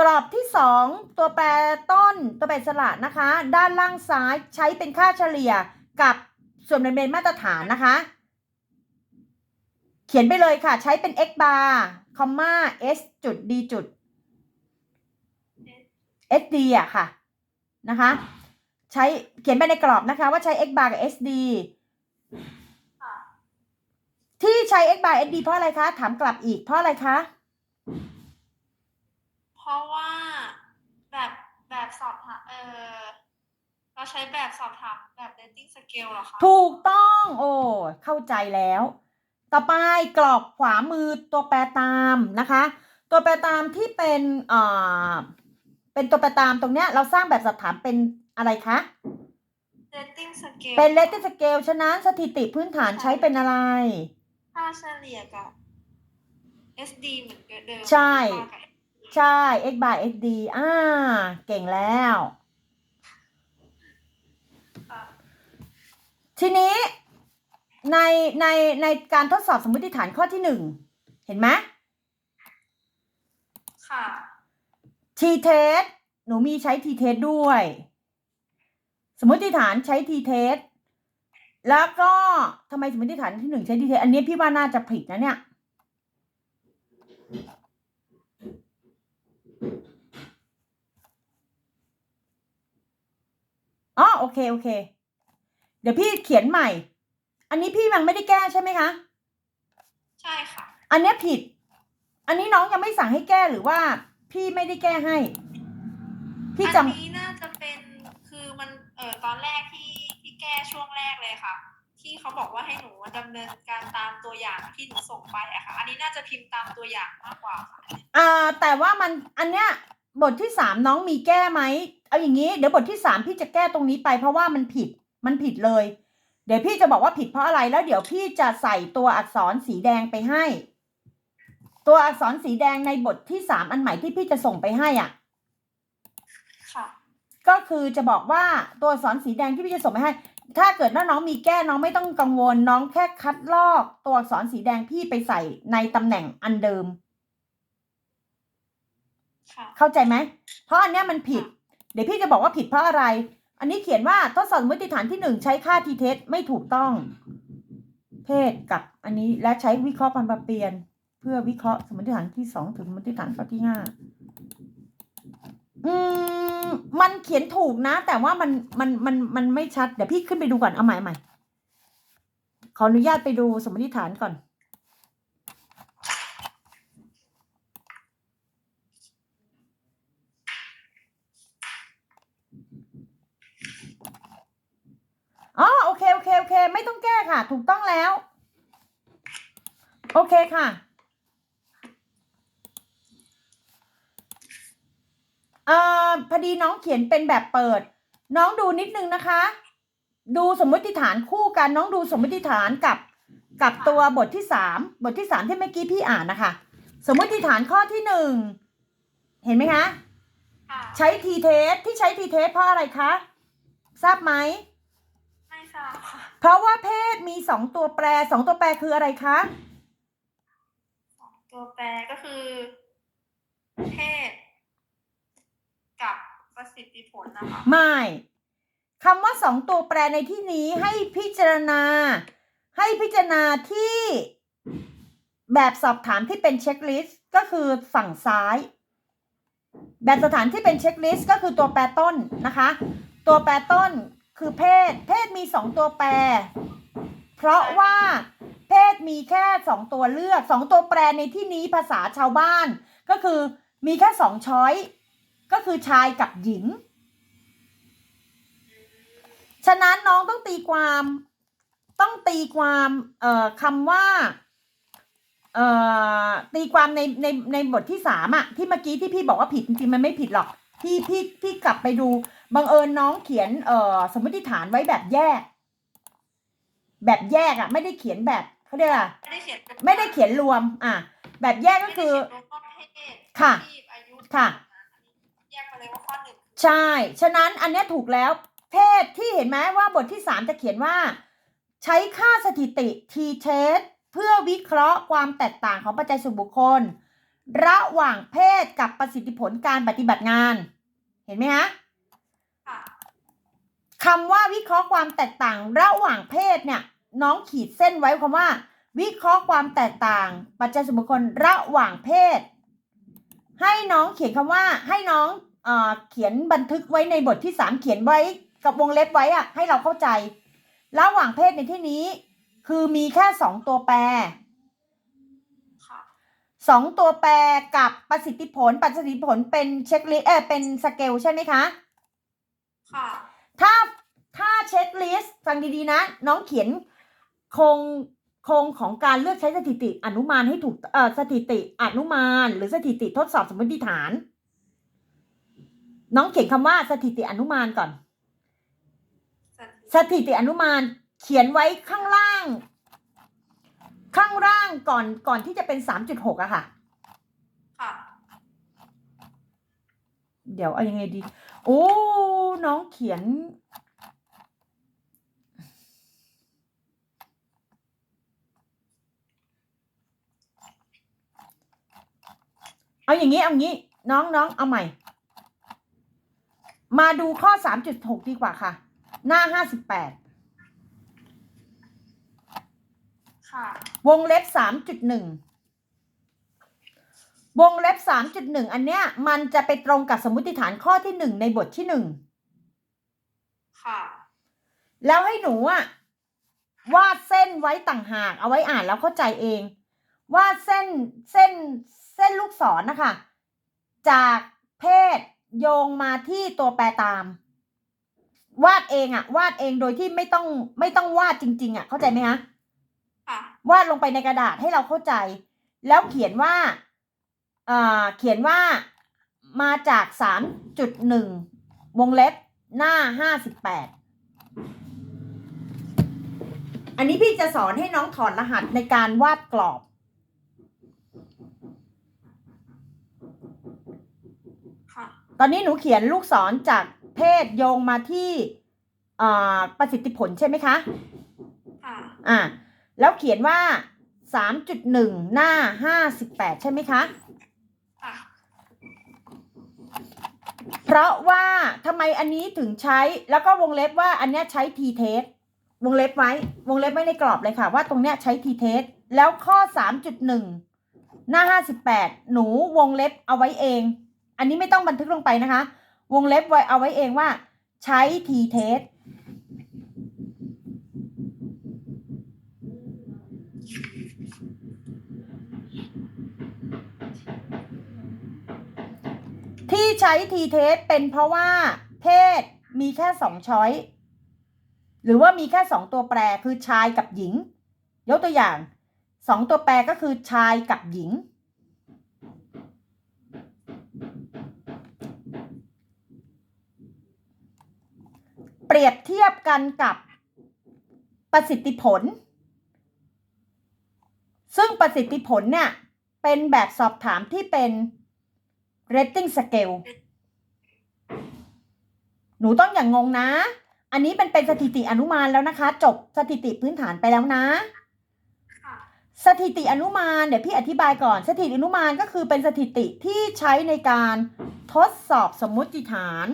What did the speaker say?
กรอบที่สองตัวแปรต้นตัวแปรสระนะคะ ด้านล่างซ้ายใช้เป็นค่าเฉลี่ยกับส่วนแบ่งมาตรฐานนะคะ เขียนไปเลยค่ะ ใช้เป็น x bar คอมมา s จุด d จุด sd อะค่ะนะคะ ใช้เขียนไปในกรอบนะคะ ว่าใช้ x bar กับ sd ที่ใช้ x bar sd เพราะอะไรคะ ถามกลับอีกเพราะอะไรคะ ราะว่าแบบแบบสอบถามเออเราใช้แบบสอบถามแบบ rating scale เหรอคะถูกต้อง โอ้เข้าใจแล้ว ต่อไปกรอบขวามือตัวแปรตามนะคะ ตัวแปรตามที่เป็นเอ่อเป็นตัวแปรตามตรงเนี้ย เราสร้างแบบสอบถามเป็นอะไรคะ rating scale เป็น rating scale ฉะนั้นสถิติพื้นฐานใช้เป็นอะไร ค่าเฉลี่ยกับ SD เหมือนเดิมใช่มากกับ ใช่ x by xd อ่า เก่งแล้วค่ะทีนี้ในในในการทดสอบสมมติฐานข้อที่หนึ่ง เห็นไหมค่ะ t test หนูมีใช้ t test ด้วย สมมติฐานใช้ t test แล้วก็ทำไมสมมติฐานที่หนึ่งใช้ t test อันนี้พี่ว่าน่าจะผิดนะเนี่ย อ๋อโอเคโอเค เดี๋ยวพี่เขียนใหม่ อันนี้พี่ยังไม่ได้แก้ใช่ไหมคะ ใช่ค่ะ อันเนี้ยผิด อันนี้น้องยังไม่สั่งให้แก้หรือว่า พี่ไม่ได้แก้ให้ พี่จอันนี้น่าจะเป็นคือมันเออตอนแรกที่ที่แก้ช่วงแรกเลยค่ะ ที่เขาบอกว่าให้หนูดำเนินการตามตัวอย่างที่หนูส่งไปอะค่ะ อันนี้น่าจะพิมพ์ตามตัวอย่างมากกว่าค่ะำอ่าแต่ว่ามันอันเนี้ยบทที่สามน้องมีแก้ไหมเอาอย่างนี้เดี๋ยวบทที่สามพี่จะแก้ตรงนี้ไป เพราะว่ามันผิดมันผิดเลย เดี๋ยวพี่จะบอกว่าผิดเพราะอะไรแล้ว เดี๋ยวพี่จะใส่ตัวอักษรสีแดงไปให้ ตัวอักษรสีแดงในบทที่สามอันใหม่ที่พี่จะส่งไปให้อะ ค่ะ ก็คือจะบอกว่าตัวอักษรสีแดงที่พี่จะส่งไปให้ ถ้าเกิดว่าน้องมีแก้น้องไม่ต้องกังวล น้องแค่คัดลอกตัวอักษรสีแดงพี่ไปใส่ในตำแหน่งอันเดิมค่ะเข้าใจไหม เพราะอันเนี้ยมันผิด เดี๋ยวพี่จะบอกว่าผิดเพราะอะไร อันนี้เขียนว่าทดสอบสมมติฐานที่หนึ่งใช้ค่าทีเทสไม่ถูกต้อง เพศกับอันนี้และใช้วิเคราะห์พันประเปลี่ยน เพื่อวิเคราะห์สมมติฐานที่สองถึงสมมติฐานข้อที่ห้าอืม มันเขียนถูกนะ แต่ว่ามันมันมันมันไม่ชัด เดี๋ยวพี่ขึ้นไปดูก่อนเอาใหม่ใหม่ขออนุญาตไปดูสมมติฐานก่อน อ๋อโอเคโอเคโอเค ไม่ต้องแก้ค่ะ ถูกต้องแล้ว โอเคค่ะ อ่อพอดีน้องเขียนเป็นแบบเปิด น้องดูนิดนึงนะคะ ดูสมมติฐานคู่กันน้องดูสมมติฐานกับกับตัวบทที่สามบทที่สามที่เมื่อกี้พี่อ่านนะคะ สมมติฐานข้อที่หนึ่งเห็นไหมคะค่ะใช้ทีเทสที่ใช้ทีเทสเพราะอะไรคะ ทราบไหมไม่ทราบค่ะเพราะว่าเพศมีสองตัวแปรสองตัวแปรคืออะไรคะสองตัวแปรก็คือ เพศกับ ประสิทธิผลนะคะไม่คำว่าสองตัวแปรในที่นี้ให้พิจารณา ให้พิจารณาที่แบบสอบถามที่เป็นเช็คลิสต์ก็คือฝั่งซ้าย แบบสถานที่เป็นเช็คลิสต์ก็คือตัวแปรต้นนะคะ ตัวแปรต้นคือเพศ เพศมีสองตัวแปร เพราะว่าเพศมีแค่สองตัวเลือกสองตัวแปรในที่นี้ภาษาชาวบ้าน ก็คือมีแค่สองช้อย ก็คือชายกับหญิง ฉะนั้นน้องต้องตีความ ต้องตีความเอ่อคำว่าเอ่อตีความในในในบทที่สามอะที่เมื่อกี้ที่พี่บอกว่าผิดจริงๆมันไม่ผิดหรอกพี่พี่พี่กลับไปดูบังเอิญน้องเขียนเอ่อสมมติฐานไว้แบบแยก แบบแยกอะไม่ได้เขียนแบบเขาเรียกอะไรไม่ได้เขียนเป็นไม่ได้เขียนรวม อะ แบบแยกก็คือไม่ได้เขียนรวมว่าเพศค่ะอาชีพอายุค่ะ ใช่ ฉะนั้นอันเนี้ยถูกแล้ว เพศที่เห็นไหมว่าบทที่สามจะเขียนว่า ใช้ค่าสถิติ t test เพื่อวิเคราะห์ความแตกต่างของปัจจัยส่วนบุคคล ระหว่างเพศกับประสิทธิผลการปฏิบัติงาน เห็นไหมฮะค่ะคำว่าวิเคราะห์ความแตกต่างระหว่างเพศเนี่ยน้องขีดเส้นไว้คำว่า วิเคราะห์ความแตกต่าง ปัจจัยสมบุคคลระหว่างเพศ ให้น้องเขียนคำว่าให้น้อง เออเขียนบันทึกไว้ในบทที่สามเขียนไว้กับวงเล็บไว้อะให้เราเข้าใจ ระหว่างเพศในที่นี้ คือมีแค่สองตัวแปรค่ะสองตัวแปรกับประสิทธิผล ประสิทธิผลเป็นเช็คลิสต์เออเป็นสเกลใช่ไหมคะ ค่ะ ถ้าถ้าเช็คลิสต์ฟังดีๆนะ น้องเขียนโครงโครงของการเลือกใช้สถิติอนุมานให้ถูกเอ่อสถิติอนุมาน หรือสถิติทดสอบสมมติฐาน น้องเขียนคำว่าสถิติอนุมานก่อน สถิติอนุมานเขียนไว้ข้างล่าง ข้างล่างก่อนก่อนที่จะเป็นสามจุดหกอะค่ะ ค่ะ เดี๋ยวเอายังไงดี โอ้ น้องเขียน เอาอย่างนี้ เอาอย่างนี้ น้องน้องเอาใหม่ มาดูข้อสามจุดหกดีกว่าค่ะ หน้าห้าสิบแปดค่ะ วงเล็บสามจุดหนึ่งวงเล็บสามจุดหนึ่งอันเนี้ย มันจะไปตรงกับสมมติฐานข้อที่หนึ่งในบทที่หนึ่งค่ะ แล้วให้หนูอะวาดเส้นไว้ต่างหาก เอาไว้อ่านแล้วเข้าใจเอง วาดเส้นเส้นเส้นลูกศรนะคะ จากเพศ โยงมาที่ตัวแปรตาม วาดเองอะวาดเองโดยที่ไม่ต้องไม่ต้องวาดจริง ๆอะเข้าใจไหมคะค่ะวาดลงไปในกระดาษให้เราเข้าใจ แล้วเขียนว่าเอ่อเขียนว่ามาจากสามจุดหนึ่งวงเล็บหน้าห้าสิบแปดอันนี้พี่จะสอนให้น้องถอดรหัสในการวาดกรอบ ค่ะ ตอนนี้หนูเขียนลูกศรจากเพศโยงมาที่เอ่อประสิทธิผลใช่ไหมคะค่ะอ่าแล้วเขียนว่าสามจุดหนึ่งหน้าห้าสิบแปดใช่ไหมคะค่ะเพราะว่าทำไมอันนี้ถึงใช้แล้วก็วงเล็บว่าอันเนี้ยใช้ t test วงเล็บไว้วงเล็บไว้ในกรอบเลยค่ะ ว่าตรงเนี้ยใช้ t test แล้วข้อ3.1หน้า58หนูวงเล็บเอาไว้เอง อันนี้ไม่ต้องบันทึกลงไปนะคะ วงเล็บไว้เอาไว้เองว่า ใช้ t test ที่ใช้ t test เป็นเพราะว่า เพศมีแค่สองช้อยหรือว่ามีแค่สองตัวแปรคือชายกับหญิง ยกตัวอย่างสองตัวแปรก็คือชายกับหญิง เปรียบเทียบกันกับประสิทธิผล ซึ่งประสิทธิผลเนี่ยเป็นแบบสอบถามที่เป็น rating scale หนูต้องอย่างงงนะ อันนี้เป็นเป็นสถิติอนุมานแล้วนะคะ จบสถิติพื้นฐานไปแล้วนะค่ะสถิติอนุมานเดี๋ยวพี่อธิบายก่อน สถิติอนุมานก็คือเป็นสถิติที่ใช้ในการทดสอบสมมุติฐาน